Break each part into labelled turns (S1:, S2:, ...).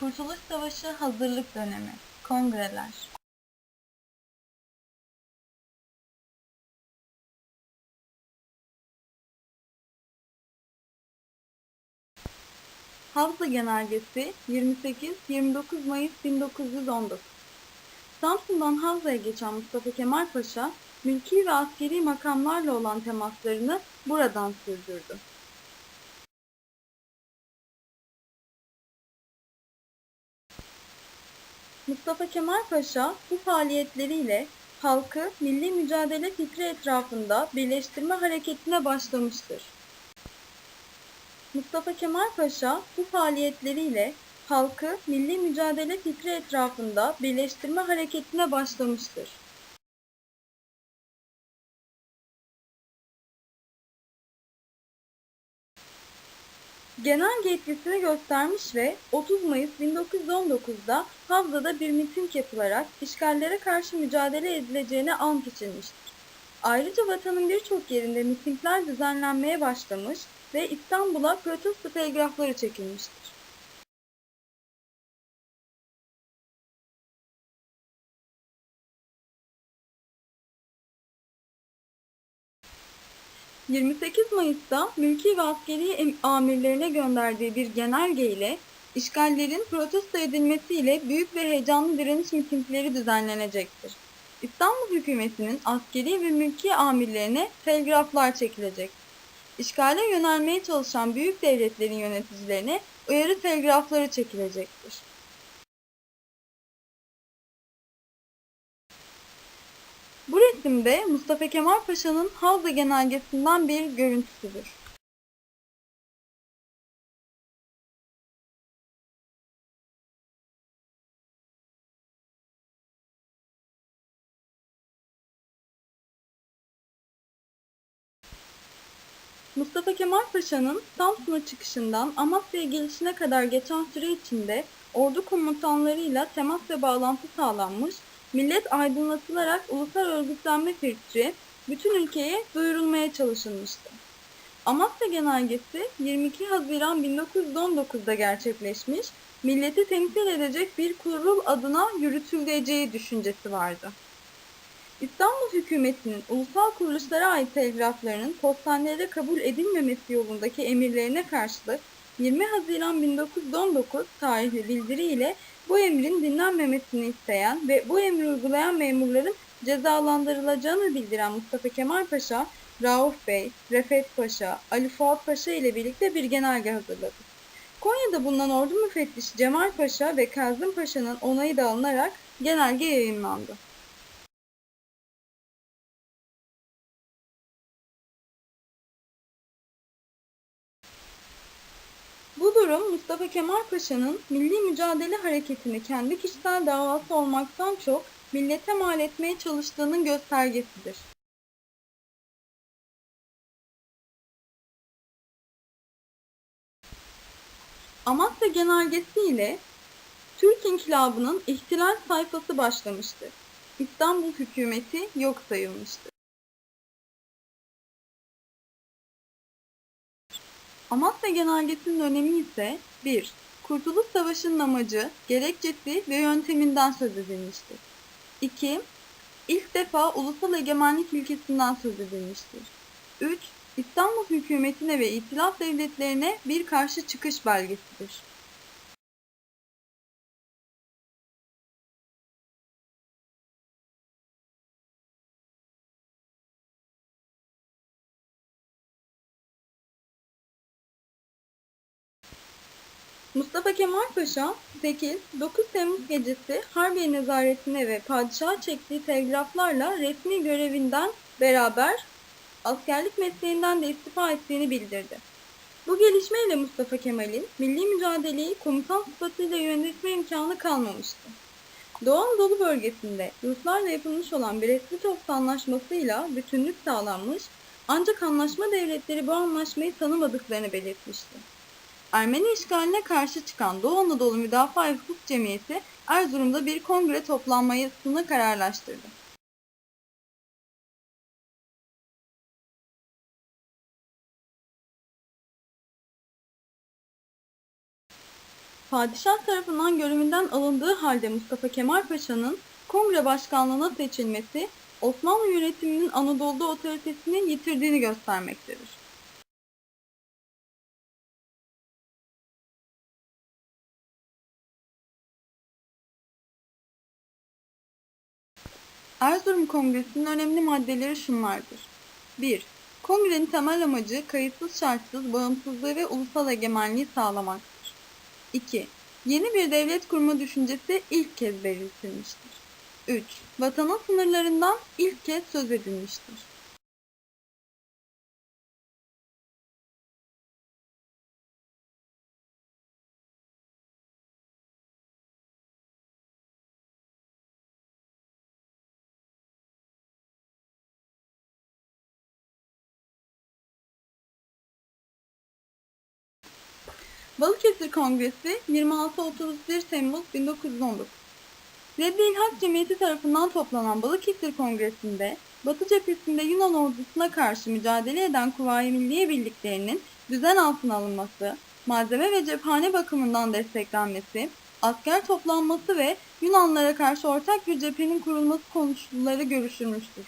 S1: Kurtuluş Savaşı hazırlık dönemi. Kongreler. Havza Genelgesi 28-29 Mayıs 1919 Samsun'dan Havza'ya geçen Mustafa Kemal Paşa, mülki ve askeri makamlarla olan temaslarını buradan sürdürdü. Mustafa Kemal Paşa bu faaliyetleriyle halkı milli mücadele fikri etrafında birleştirme hareketine başlamıştır. Mustafa Kemal Paşa bu faaliyetleriyle halkı milli mücadele fikri etrafında birleştirme hareketine başlamıştır. Genel yetkisini göstermiş ve 30 Mayıs 1919'da Havza'da bir miting yapılarak işgallere karşı mücadele edileceğine ant içilmiştir. Ayrıca vatanın birçok yerinde mitingler düzenlenmeye başlamış ve İstanbul'a protesto telgrafları çekilmiştir. ...28 Mayıs'ta mülki ve askeri amirlerine gönderdiği bir genelge ile işgallerin protesto edilmesiyle büyük ve heyecanlı direniş mitingleri düzenlenecektir. İstanbul hükümetinin askeri ve mülki amirlerine telgraflar çekilecektir. İşgale yönelmeye çalışan büyük devletlerin yöneticilerine uyarı telgrafları çekilecektir. Bu resimde Mustafa Kemal Paşa'nın Havza Genelgesi'nden bir görüntüsüdür. Mustafa Kemal Paşa'nın Samsun'a çıkışından Amasya'ya gelişine kadar geçen süre içinde ordu komutanlarıyla temas ve bağlantı sağlanmış, millet aydınlatılarak ulusal örgütlenme fikri bütün ülkeye duyurulmaya çalışılmıştı. Amasya Genelgesi 22 Haziran 1919'da gerçekleşmiş, milleti temsil edecek bir kurul adına yürütüleceği düşüncesi vardı. İstanbul hükümetinin ulusal kuruluşlara ait telgraflarının postanelere kabul edilmemesi yolundaki emirlerine karşılık 20 Haziran 1919 tarihli bildiri ile bu emrin dinlenmemesini isteyen ve bu emri uygulayan memurların cezalandırılacağını bildiren Mustafa Kemal Paşa, Rauf Bey, Refet Paşa, Ali Fuat Paşa ile birlikte bir genelge hazırladı. Konya'da bulunan ordu müfettişi Cemal Paşa ve Kazım Paşa'nın onayı da alınarak genelge yayınlandı. Mustafa Kemal Paşa'nın milli mücadele hareketini kendi kişisel davası olmaktan çok millete mal etmeye çalıştığının göstergesidir. Amasya Genelgesi ile Türk İnkılabı'nın ihtilal sayfası başlamıştır. İstanbul hükümeti yok sayılmıştır. Amasya Genelgesi'nin önemi ise 1. Kurtuluş Savaşı'nın amacı, gerekçesi ve yönteminden söz edilmiştir. 2. İlk defa ulusal egemenlik ilkesinden söz edilmiştir. 3. İstanbul hükümetine ve itilaf devletlerine bir karşı çıkış belgesidir. Mustafa Kemal Paşa 8-9 Temmuz gecesi Harbiye Nezaretine ve padişaha çektiği telgraflarla resmi görevinden beraber askerlik mesleğinden de istifa ettiğini bildirdi. Bu gelişmeyle Mustafa Kemal'in milli mücadeleyi komutan sıfatıyla yönetme imkanı kalmamıştı. Doğu Anadolu bölgesinde Ruslarla yapılmış olan Brest-Litovsk anlaşmasıyla bütünlük sağlanmış ancak anlaşma devletleri bu anlaşmayı tanımadıklarını belirtmişti. Ermeni işgaline karşı çıkan Doğu Anadolu Müdafaa Hukuk Cemiyeti Erzurum'da bir kongre toplanmasını kararlaştırdı. Padişah tarafından görevinden alındığı halde Mustafa Kemal Paşa'nın kongre başkanlığına seçilmesi Osmanlı yönetiminin Anadolu'da otoritesini yitirdiğini göstermektedir. Erzurum Kongresi'nin önemli maddeleri şunlardır. 1. Kongrenin temel amacı kayıtsız şartsız bağımsızlığı ve ulusal egemenliği sağlamaktır. 2. Yeni bir devlet kurma düşüncesi ilk kez belirtilmiştir. 3. Vatanın sınırlarından ilk kez söz edilmiştir. Balıkesir Kongresi 26-31 Temmuz 1919 Reddi İlhak Cemiyeti tarafından toplanan Balıkesir Kongresi'nde Batı cephesinde Yunan ordusuna karşı mücadele eden Kuvayi Milliye birliklerinin düzen altına alınması, malzeme ve cephane bakımından desteklenmesi, asker toplanması ve Yunanlara karşı ortak bir cephenin kurulması konuşulları görüşülmüştür.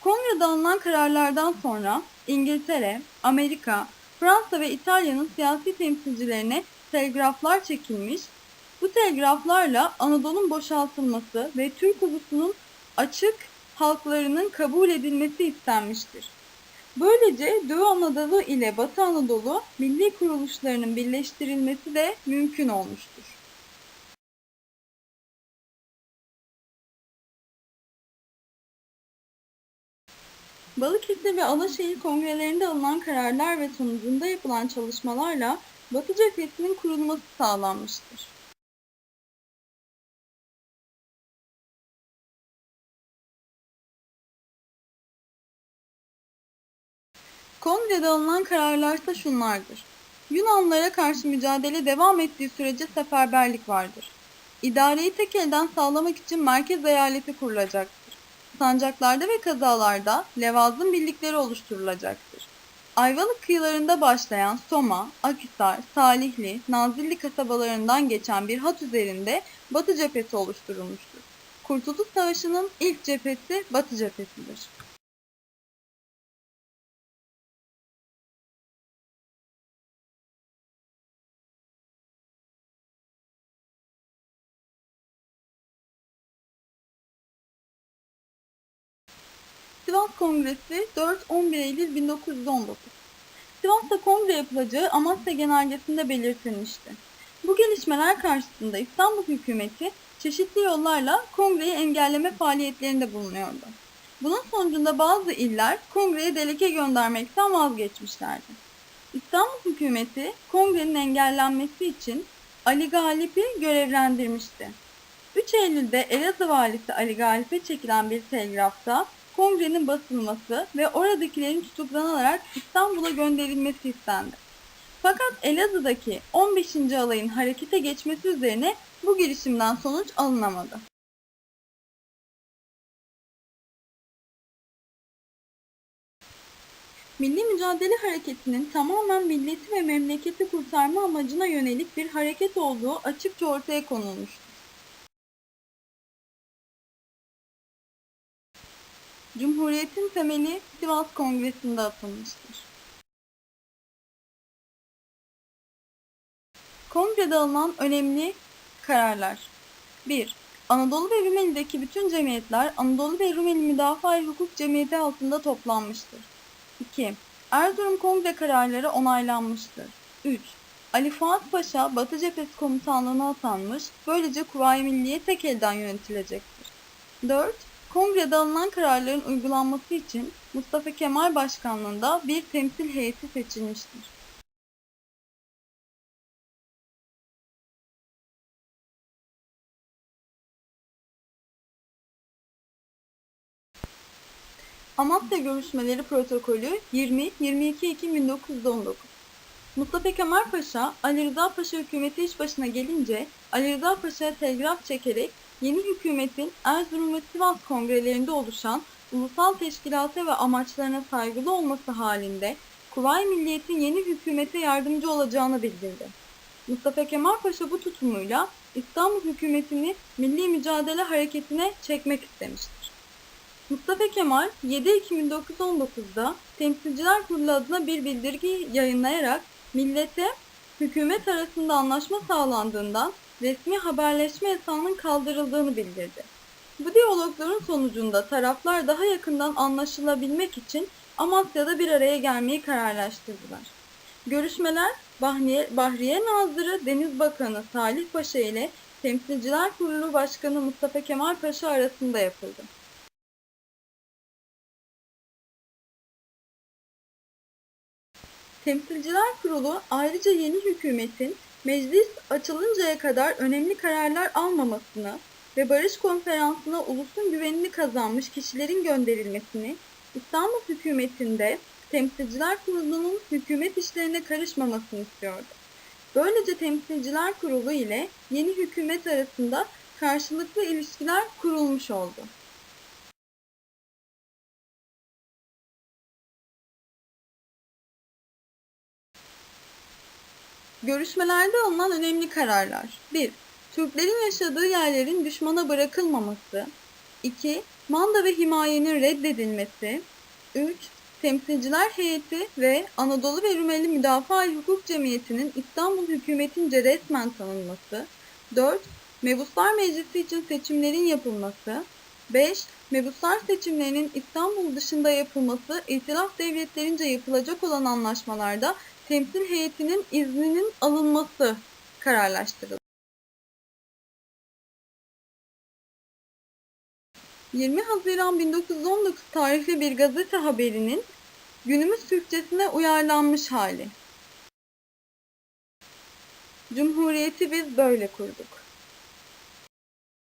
S1: Kongrede alınan kararlardan sonra İngiltere, Amerika, Fransa ve İtalya'nın siyasi temsilcilerine telgraflar çekilmiş, bu telgraflarla Anadolu'nun boşaltılması ve Türk ulusunun açık halklarının kabul edilmesi istenmiştir. Böylece Doğu Anadolu ile Batı Anadolu milli kuruluşlarının birleştirilmesi de mümkün olmuştur. Balıkesir ve Alaşehir kongrelerinde alınan kararlar ve sonucunda yapılan çalışmalarla Batı cephesinin kurulması sağlanmıştır. Kongrede alınan kararlarsa şunlardır. Yunanlara karşı mücadele devam ettiği sürece seferberlik vardır. İdareyi tek elden sağlamak için merkez eyaleti kurulacaktır. Sancaklarda ve kazalarda levazım birlikleri oluşturulacaktır. Ayvalık kıyılarında başlayan Soma, Akhisar, Salihli, Nazilli kasabalarından geçen bir hat üzerinde Batı cephesi oluşturulmuştur. Kurtuluş Savaşı'nın ilk cephesi Batı cephesidir. Sivas Kongresi 4-11 Eylül 1919 Sivas'ta kongre yapılacağı Amasya Genelgesi'nde belirtilmişti. Bu gelişmeler karşısında İstanbul hükümeti çeşitli yollarla kongreyi engelleme faaliyetlerinde bulunuyordu. Bunun sonucunda bazı iller kongreye delege göndermekten vazgeçmişlerdi. İstanbul hükümeti kongrenin engellenmesi için Ali Galip'i görevlendirmişti. 3 Eylül'de Elazığ valisi Ali Galip'e çekilen bir telgrafta kongrenin basılması ve oradakilerin tutuklanarak İstanbul'a gönderilmesi istendi. Fakat Elazığ'daki 15. alayın harekete geçmesi üzerine bu girişimden sonuç alınamadı. Milli Mücadele Hareketi'nin tamamen milleti ve memleketi kurtarma amacına yönelik bir hareket olduğu açıkça ortaya konulmuştur. Cumhuriyetin temeli Sivas Kongresi'nde atılmıştır. Kongrede alınan önemli kararlar 1. Anadolu ve Rumeli'deki bütün cemiyetler Anadolu ve Rumeli Müdafaa Hukuk Cemiyeti altında toplanmıştır. 2. Erzurum Kongre kararları onaylanmıştır. 3. Ali Fuat Paşa Batı Cephesi Komutanlığı'na atanmış, böylece Kuvayi Milliye tek elden yönetilecektir. 4. Kongrede alınan kararların uygulanması için Mustafa Kemal Başkanlığında bir temsil heyeti seçilmiştir. Amasya Görüşmeleri Protokolü 20-22 Ekim 1919 Mustafa Kemal Paşa, Ali Rıza Paşa hükümeti iş başına gelince Ali Rıza Paşa'ya telgraf çekerek yeni hükümetin Erzurum ve Sivas kongrelerinde oluşan ulusal teşkilata ve amaçlarına saygılı olması halinde Kuvayi Milliyet'in yeni hükümete yardımcı olacağını bildirdi. Mustafa Kemal Paşa bu tutumuyla İstanbul hükümetini milli mücadele hareketine çekmek istemiştir. Mustafa Kemal 7 Ekim 1919'da Temsilciler Kurulu adına bir bildirgi yayınlayarak millete hükümet arasında anlaşma sağlandığından resmi haberleşme yasağının kaldırıldığını bildirdi. Bu diyalogların sonucunda taraflar daha yakından anlaşılabilmek için Amasya'da bir araya gelmeyi kararlaştırdılar. Görüşmeler Bahriye, Bahriye Nazırı Deniz Bakanı Salih Paşa ile Temsilciler Kurulu Başkanı Mustafa Kemal Paşa arasında yapıldı. Temsilciler Kurulu ayrıca yeni hükümetin meclis açılıncaya kadar önemli kararlar almamasını ve barış konferansına ulusun güvenini kazanmış kişilerin gönderilmesini, İstanbul hükümetinde Temsilciler Kurulu'nun hükümet işlerine karışmamasını istiyordu. Böylece Temsilciler Kurulu ile yeni hükümet arasında karşılıklı ilişkiler kurulmuş oldu. Görüşmelerde alınan önemli kararlar 1. Türklerin yaşadığı yerlerin düşmana bırakılmaması 2. Manda ve himayenin reddedilmesi 3. Temsilciler heyeti ve Anadolu ve Rumeli Müdafaa Hukuk Cemiyeti'nin İstanbul hükümetince resmen tanınması 4. Mebuslar Meclisi için seçimlerin yapılması 5. Mebuslar seçimlerinin İstanbul dışında yapılması, İtilaf devletlerince yapılacak olan anlaşmalarda temsil heyetinin izninin alınması kararlaştırıldı. 20 Haziran 1919 tarihli bir gazete haberinin günümüz Türkçesine uyarlanmış hali. Cumhuriyeti biz böyle kurduk.